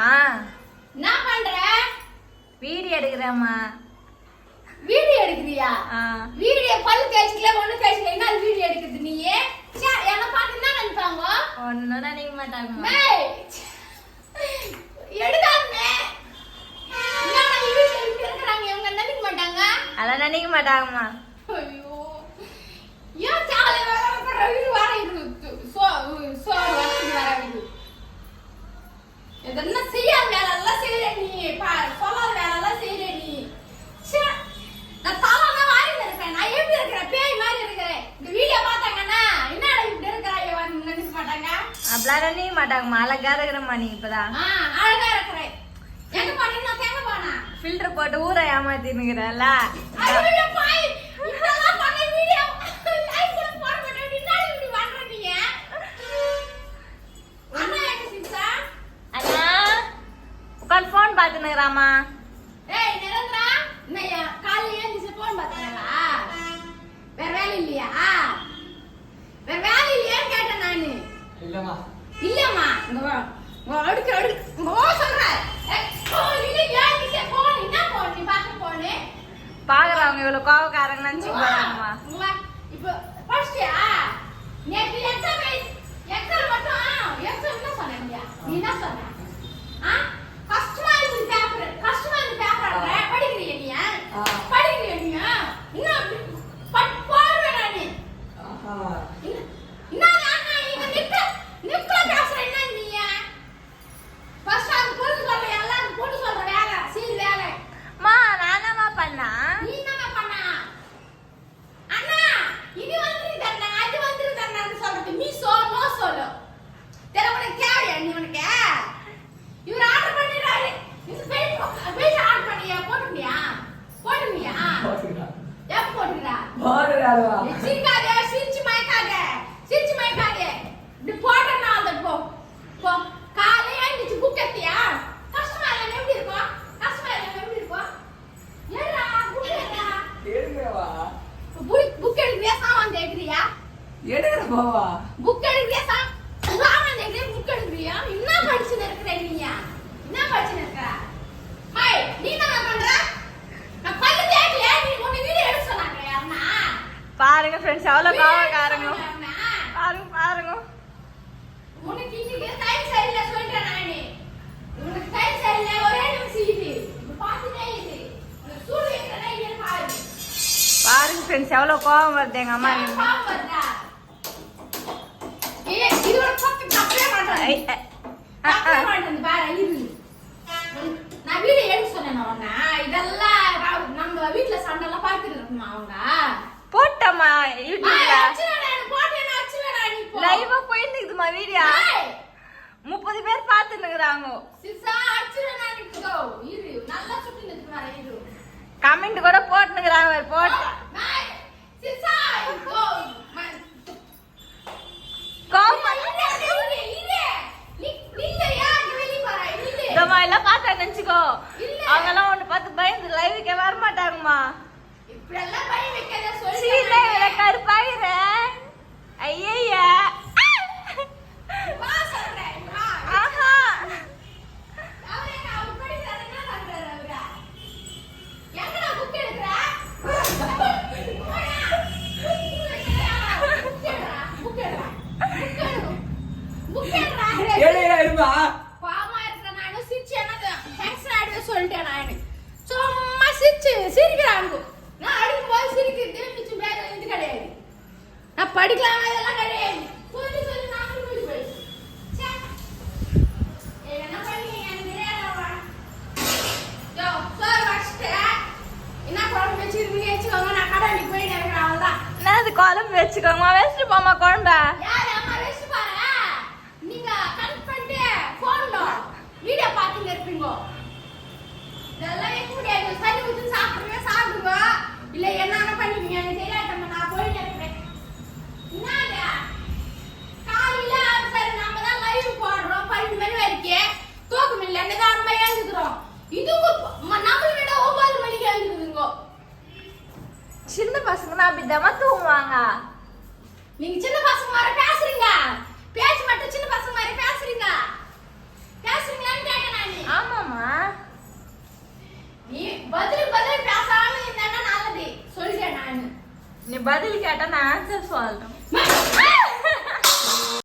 ஆ என்ன பண்ற வீடியோ எடுக்கிறேம்மா வீடியோ எடுக்கிறியா வீடியோ பல்லு தேய்ச்சிக்கல ஒண்ணு தேய்ச்சிக்கல என்ன வீடியோ எடுக்குது நீ என்ன பார்த்து என்ன நினைப்பாங்க ஒன்றும் நினைக்க மாட்டாங்கம்மா மேய் எடுக்காதே மாட்டாங்க அதெல்லாம் நினைக்க மாட்டாங்கம்மா ஐயோ ஏன் சாலை வேற வர இது சோ சோ வரத்துக்கு வர வீடு இதெல்லாம் செய்யாத வேலை எல்லாம் செய்யற நீ பா சொல்லாத வேலை எல்லாம் செய்யற நீ ச்சே, நான் தலைதான் வாரில இருக்கேன் நான் எப்படி இருக்கிறேன் பேய் மாதிரி இருக்கிறேன் இந்த வீடியோ பார்த்தாங்கன்னா என்னடா இப்படி இருக்கிறாங்க நினைக்க மாட்டாங்க அப்படிலாம் நினைக்க மாட்டாங்கம்மா அழகா இருக்கிறம்மா நீ இப்பதான். அழகா இருக்கிறேன் ஃபில்டர் போட்டு ஊரை ஏமாத்தினுக்கிறல்ல ஐயோ பாய்? இதெல்லாம் இவ்வளவு கோவக்காரங்க நினைச்சு போறாங்கம்மா. இப்போ படிச்சியா நேற்று எக்ஸாம் எக்ஸாம் மட்டும் எக்ஸாம் என்ன சொன்னீங்க நீ என்ன சொன்ன ஆ கஷ்டமா இருக்கு பேப்பர் கஷ்டமா இருக்கு பேப்பர் படிக்கிறீங்க நீ ஆ. படிக்கிறீங்க நீ இன்னும் அப்படி பட் போடுவேன் நானு ஆஹா என்ன என்ன அண்ணா இங்க நிக்க நிக்கல பேசுற என்ன நீ ஃபர்ஸ்ட் அந்த பொண்ணு சொல்ற எல்லாம் பொண்ணு சொல்ற வேலை சீல் வேலை மா நானம்மா பண்ணா நீ என்ன பண்ண அண்ணா இது வந்துருதண்ணா அது வந்துருதண்ணான்னு சொல்றது நீ சோ நோ சொல்லு தெர உனக்கு தேவையா நீ உனக்கு இவர் ஆர்டர் பண்ணிடுறாரு இந்த பெயிண்ட் பெயிண்ட் ஆர்டர் பண்ணியா போட்டுட்டியா போட்டுட்டியா போட்டுக்கலாம் எப்ப போடுறாருவா சிரிக்காத சிரிச்சு மயக்காத சிரிச்சு மயக்காத. இப்படி போட்டேன்னா அந்த போ போ. காலையே எழுந்துச்சு புக் எடுத்தியா கஷ்டமா இல்லை எப்படி இருக்கும் கஷ்டமா இல்லை எப்படி இருக்கும் ஏடா புக் எடுத்தா எடுக்கிறவா புக் புக் எடுக்கிறியா சாமான் தேய்க்கிறியா எடுக்கிற போவா. புக் எடுக்கிறியா சா சாமான் தேய்க்கிறியா புக் எடுக்கிறியா? என்ன படிச்சுன்னு இருக்கிற நீங்க என்ன படிச்சுன்னு இருக்கிற? ஹாய் நீ என்ன பண்ற நான் பல்லு தேய்க்கலையா நீ உன்னை வீடியோ எடுக்க சொன்னாங்க யாருன்னா பாருங்க ஃப்ரெண்ட்ஸ் எவ்வளவு வீடியோ எடுக்க கோவக்காரங்க சொன்னாங்க யாருன்னா? பாருங்க பாருங்க உனக்கு இன்னைக்கு டைம் சரியில்லை சொல்லிட்டேன் நானு உனக்கு டைம் சரியில்லை ஒரே நிமிஷம் இது இப்ப பார்த்துட்டே இது உனக்கு சூடு வைக்கிறேன்னா இல்லைன்னு பாரு. பாருங்க ஃப்ரெண்ட்ஸ் எவ்வளவு கோவம் வருது எங்க அம்மா. நான் சொன்னேனா? இதெல்லாம் நம்ம வீட்டுல சண்டை எல்லாம் பார்த்துட்டு இருக்கணுமா அவங்க? போட்டம்மா ஆ, யூடியூப்ல. லைவா போயிருந்துக்குதுமா வீடியோ. ஏய், முப்பது பேர் இரு. கமெண்ட் கூட போட்டுனுக்குறாங்க போட்டு. இருமா பாவமா இருக்கிற நானு சிரிச்சு என்னது டென்ஷன் ஆயிடுவே சொல்லிட்டேன் நானு சும்மா சிரிச்சு சிரிக்கிறாங்க நான் அடிக்கும் போது சிரிக்கிறது மிச்சம் பேர் இது கிடையாது. நான் படிக்கலாம் இதெல்லாம் கிடையாது. சொல்லி சொல்லி நானும். ஏய், என்ன எனக்கு குழம்பு வச்சிருக்கீங்க? வச்சுக்கோங்க நான் கடைக்கு போய் நினைக்கிறேன் அவ்வளோதான் என்ன அது குழம்பு வச்சுக்கோங்கம்மா வச்சுட்டு போமா குழம்ப. எடுத்துக்கோ இதெல்லாம் சாப்பிடுங்க சாப்பிடுங்க இல்ல என்ன பண்ணிக்கீங்க நான் போய் கேட்கிறேன் நம்ம தான் லைவ் போடுறோம். பன்னெண்டு மணி வரைக்கும். தூக்கம் இல்லை என்னதான் அம்மா எழுந்துக்கிறோம். ஒன்பது மணிக்கு எழுந்துக்குதுங்க. சின்ன பசங்கன்னா அப்படி தமா தூங்குவாங்க. நீங்க சின்ன பசங்க வர பேசுறீங்க. பேச்சு பதில் கேட்டா நான் ஆன்சர் சொல்றேன்.